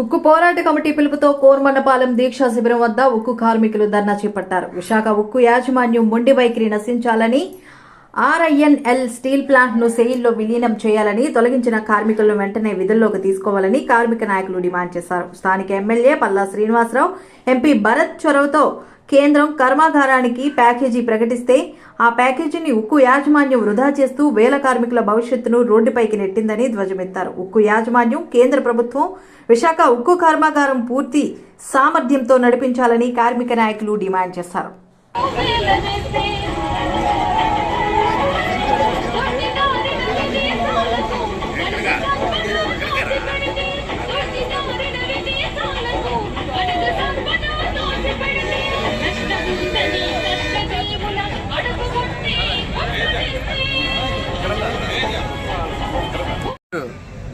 ఉక్కు పోరాట కమిటీ పిలుపుతో కోర్మన్నపాలెం దీక్షా శిబిరం వద్ద ఉక్కు కార్మికులు ధర్నా చేపట్టారు. విశాఖ ఉక్కు యాజమాన్యం మొండి వైఖరి నశించాలని ఆర్ఐఎన్ఎల్ స్టీల్ ప్లాంట్ను సెయిల్లో విలీనం చేయాలని తొలగించిన కార్మికులను వెంటనే విధుల్లోకి తీసుకోవాలని కార్మిక నాయకులు డిమాండ్ చేశారు. స్థానిక ఎమ్మెల్యే పల్లా శ్రీనివాసరావు ఎంపీ భరత్ చొరవతో కేంద్రం కర్మాగారానికి ప్యాకేజీ ప్రకటిస్తే ఆ ప్యాకేజీని ఉక్కు యాజమాన్యం వృధా చేస్తూ వేల కార్మికుల భవిష్యత్తును రోడ్డుపైకి నెట్టిందని ధ్వజమెత్తారు. ఉక్కు యాజమాన్యం కేంద్ర ప్రభుత్వం విశాఖ ఉక్కు కర్మాగారం పూర్తి సామర్థ్యంతో నడిపించాలని కార్మిక నాయకులు డిమాండ్ చేశారు.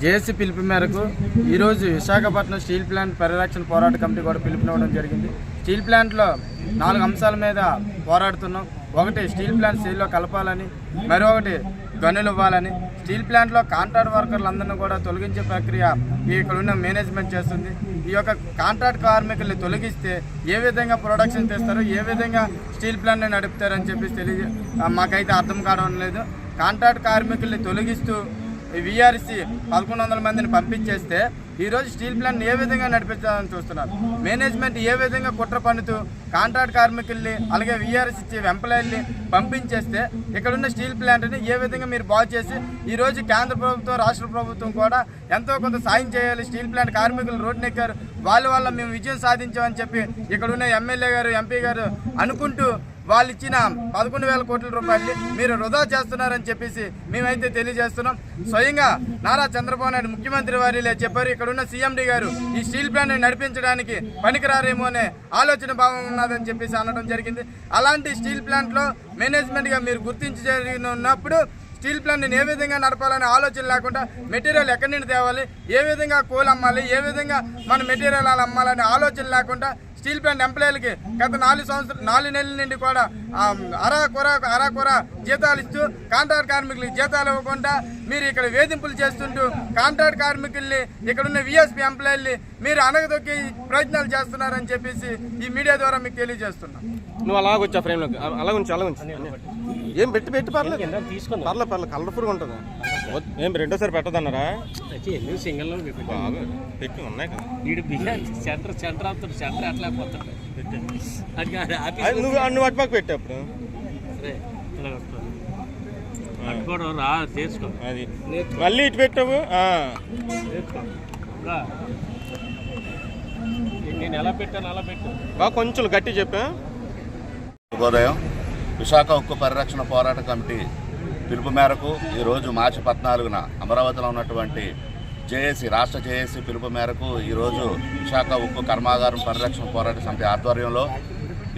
జేఏసీ పిలుపు మేరకు ఈరోజు విశాఖపట్నం స్టీల్ ప్లాంట్ పరిరక్షణ పోరాట కమిటీ కూడా పిలుపునివ్వడం జరిగింది. స్టీల్ ప్లాంట్లో నాలుగు అంశాల మీద పోరాడుతున్నాం. ఒకటి స్టీల్ ప్లాంట్ స్టీల్లో కలపాలని మరొకటి గనులు ఇవ్వాలని. స్టీల్ ప్లాంట్లో కాంట్రాక్ట్ వర్కర్లందరినీ కూడా తొలగించే ప్రక్రియ ఇక్కడ ఉన్న మేనేజ్మెంట్ చేస్తుంది. ఈ యొక్క కాంట్రాక్ట్ కార్మికుల్ని తొలగిస్తే ఏ విధంగా ప్రొడక్షన్ తెస్తారు ఏ విధంగా స్టీల్ ప్లాంట్ని నడుపుతారని చెప్పేసి తెలియ మాకైతే అర్థం కావడం లేదు. కాంట్రాక్ట్ కార్మికుల్ని తొలగిస్తూ విఆర్సి పదకొండు వందల మందిని పంపించేస్తే ఈరోజు స్టీల్ ప్లాంట్ ఏ విధంగా నడిపించాలని చూస్తున్నారు. మేనేజ్మెంట్ ఏ విధంగా కుట్ర పన్నుతూ కాంట్రాక్ట్ కార్మికుల్ని అలాగే విఆర్ఎస్ ఇచ్చే ఎంప్లాయీల్ని పంపించేస్తే ఇక్కడున్న స్టీల్ ప్లాంట్ని ఏ విధంగా మీరు బాగు చేసి ఈరోజు కేంద్ర ప్రభుత్వం రాష్ట్ర ప్రభుత్వం కూడా ఎంతో కొంత సాయం చేయాలి. స్టీల్ ప్లాంట్ కార్మికులు రోడ్డెక్కారు వాళ్ళ వల్ల మేము విజయం సాధించామని చెప్పి ఇక్కడ ఉన్న ఎమ్మెల్యే గారు ఎంపీ గారు అనుకుంటూ వాళ్ళు ఇచ్చిన పదకొండు వేల కోట్ల రూపాయలు మీరు వృధా చేస్తున్నారని చెప్పేసి మేమైతే తెలియజేస్తున్నాం. స్వయంగా నారా చంద్రబాబు నాయుడు ముఖ్యమంత్రి వారిలే చెప్పారు ఇక్కడ ఉన్న సీఎండి గారు ఈ స్టీల్ ప్లాంట్ నడిపించడానికి పనికిరారేమో అనే ఆలోచన భావం ఉన్నదని చెప్పేసి అనడం జరిగింది. అలాంటి స్టీల్ ప్లాంట్లో మేనేజ్మెంట్గా మీరు గుర్తించి జరిగినప్పుడు స్టీల్ ప్లాంట్ని ఏ విధంగా నడపాలనే ఆలోచన లేకుండా మెటీరియల్ ఎక్కడి నుండి తేవాలి ఏ విధంగా కోల్ అమ్మాలి ఏ విధంగా మన మెటీరియల్ అలా అమ్మాలనే ఆలోచన లేకుండా స్టీల్ ప్లాంట్ ఎంప్లాయీలకి గత నాలుగు సంవత్సరం నాలుగు నెలల నుండి కూడా ఆ, అరా కొర అరా కొర జీతాలు ఇస్తూ కాంట్రాక్ట్ కార్మికులకి జీతాలు ఇవ్వకుండా మీరు ఇక్కడ వేధింపులు చేస్తుంటూ కాంట్రాక్ట్ కార్మికుల్ని ఇక్కడ ఉన్న విఎస్పీ ఎంప్లాయీల్ని మీరు అనగదొక్కి ప్రయత్నాలు చేస్తున్నారని చెప్పేసి ఈ మీడియా ద్వారా మీకు తెలియజేస్తున్నాం. నువ్వు అలాగొచ్చా ఫ్రేమ్లోకి. అలాగుంచు. ఏం పెట్టి పెట్టి పర్లేదు. తీసుకున్నా పర్లేదు పర్లేదు కలర్ఫుల్గా ఉంటుంది. ఏం రెండోసారి పెట్టదన్నారా? ఎందుకు సింగిల్లో మీకు బాగా పెట్టి ఉన్నాయి కదా. వీడు సెంటర్ సెంటర్ అవుతాడు సెంటర్ అట్లా పోతాడు. నువ్వు నువ్వు అటు పక్క పెట్టు అప్పుడు. రా చేసుకో. అది. మళ్ళీ ఇటు పెట్టావు? నేను ఎలా పెట్టాను అలా పెట్టు. బాగా కొంచెం గట్టి చెప్పా. శుభోదయం. విశాఖ ఉక్కు పరిరక్షణ పోరాట కమిటీ పిలుపు మేరకు ఈరోజు మార్చి పద్నాలుగున అమరావతిలో ఉన్నటువంటి జేఏసీ రాష్ట్ర జేఏసీ పిలుపు మేరకు ఈరోజు విశాఖ ఉక్కు కర్మాగారం పరిరక్షణ పోరాట సమితి ఆధ్వర్యంలో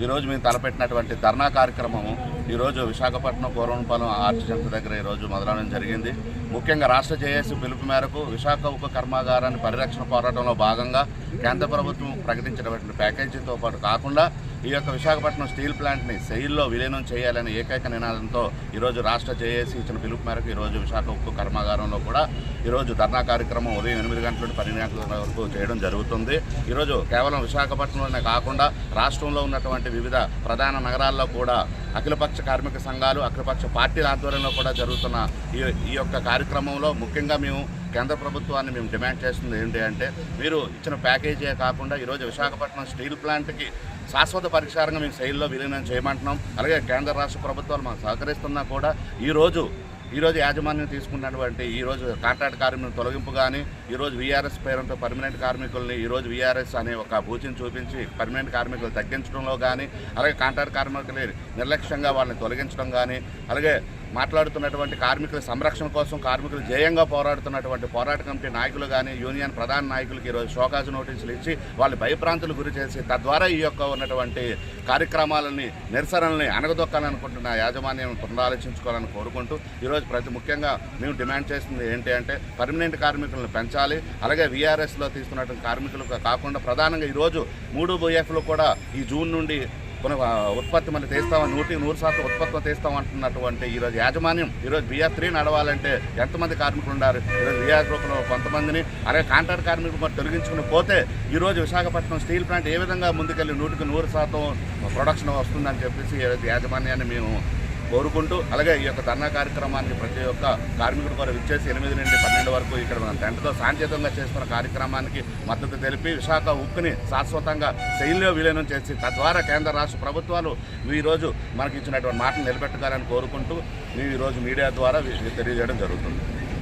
ఈరోజు మేము తలపెట్టినటువంటి ధర్నా కార్యక్రమము ఈరోజు విశాఖపట్నం కోరంపాలెం ఆర్చి సెంటర్ దగ్గర ఈరోజు మొదలవడం జరిగింది. ముఖ్యంగా రాష్ట్ర జేఏసీ పిలుపు మేరకు విశాఖ ఉక్కు కర్మాగారాన్ని పరిరక్షణ పోరాటంలో భాగంగా కేంద్ర ప్రభుత్వం ప్రకటించినటువంటి ప్యాకేజీతో పాటు కాకుండా ఈ యొక్క విశాఖపట్నం స్టీల్ ప్లాంట్ని సెయిల్లో విలీనం చేయాలనే ఏకైక నినాదంతో ఈరోజు రాష్ట్ర జేఏసీ ఇచ్చిన పిలుపు మేరకు ఈరోజు విశాఖ ఉక్కు కర్మాగారంలో కూడా ఈరోజు ధర్నా కార్యక్రమం ఉదయం ఎనిమిది గంటల నుండి పన్నెండు గంటల వరకు చేయడం జరుగుతుంది. ఈరోజు కేవలం విశాఖపట్నంలోనే కాకుండా రాష్ట్రంలో ఉన్నటువంటి వివిధ ప్రధాన నగరాల్లో కూడా అఖిలపక్ష కార్మిక సంఘాలు అఖిలపక్ష పార్టీల ఆధ్వర్యంలో కూడా జరుగుతున్న ఈ ఈ యొక్క కార్యక్రమంలో ముఖ్యంగా మేము కేంద్ర ప్రభుత్వాన్ని మేము డిమాండ్ చేస్తుంది ఏంటి అంటే మీరు ఇచ్చిన ప్యాకేజీ కాకుండా ఈరోజు విశాఖపట్నం స్టీల్ ప్లాంట్కి శాశ్వత పరిష్కారంగా మేము శైలిలో విలీనం చేయమంటున్నాం. అలాగే కేంద్ర రాష్ట్ర ప్రభుత్వాలు మాకు సహకరిస్తున్నా కూడా ఈరోజు ఈరోజు యాజమాన్యం తీసుకున్నటువంటి ఈరోజు కాంట్రాక్ట్ కార్మికుల తొలగింపు కానీ ఈరోజు వీఆర్ఎస్ పేరుతో పర్మనెంట్ కార్మికుల్ని ఈరోజు వీఆర్ఎస్ అనే ఒక భూచిని చూపించి పర్మనెంట్ కార్మికులు తగ్గించడంలో కానీ అలాగే కాంట్రాక్ట్ కార్మికులు నిర్లక్ష్యంగా వాళ్ళని తొలగించడం కానీ అలాగే మాట్లాడుతున్నటువంటి కార్మికుల సంరక్షణ కోసం కార్మికులు జయంగా పోరాడుతున్నటువంటి పోరాట కమిటీ నాయకులు కానీ యూనియన్ ప్రధాన నాయకులకి ఈరోజు షోకాజు నోటీసులు ఇచ్చి వాళ్ళు భయప్రాంతులు గురి చేసి తద్వారా ఈ యొక్క ఉన్నటువంటి కార్యక్రమాలని నిరసనల్ని అనగదొక్కాలనుకుంటున్న యాజమాన్యం పునరాలోచించుకోవాలని కోరుకుంటూ ఈరోజు ప్రతి ముఖ్యంగా మేము డిమాండ్ చేస్తుంది ఏంటి అంటే పర్మనెంట్ కార్మికులను పెంచాలి. అలాగే వీఆర్ఎస్లో తీసుకున్నటువంటి కార్మికులు కాకుండా ప్రధానంగా ఈరోజు మూడు బోఎఫ్లు కూడా ఈ జూన్ నుండి పునః ఉత్పత్తి మళ్ళీ తీస్తామని నూటికి నూరు శాతం ఉత్పత్తి తీస్తాం అంటున్నటువంటి ఈరోజు యాజమాన్యం ఈరోజు బిఆర్ త్రీ నడవాలంటే ఎంతమంది కార్మికులు ఉన్నారు ఈరోజు బిఆర్ గ్రూప్లో కొంతమందిని అలాగే కాంట్రాక్ట్ కార్మికులు మరి తొలగించుకుని పోతే ఈరోజు విశాఖపట్నం స్టీల్ ప్లాంట్ ఏ విధంగా ముందుకెళ్ళి నూటికి నూరు శాతం ప్రొడక్షన్ వస్తుందని చెప్పేసి ఈరోజు యాజమాన్యాన్ని మేము కోరుకుంటూ అలాగే ఈ యొక్క ధర్నా కార్యక్రమానికి ప్రతి ఒక్క కార్మికుడు కూడా విచ్చేసి ఎనిమిది నుండి పన్నెండు వరకు ఇక్కడ మనం టెంట్తో శాంతియుతంగా చేస్తున్న కార్యక్రమానికి మద్దతు తెలిపి విశాఖ ఉక్కుని శాశ్వతంగా శైలిలో విలీనం చేసి తద్వారా కేంద్ర రాష్ట్ర ప్రభుత్వాలు ఈరోజు మనకి ఇచ్చినటువంటి మాటను నిలబెట్టుకోవాలని కోరుకుంటూ మేము ఈరోజు మీడియా ద్వారా తెలియజేయడం జరుగుతుంది.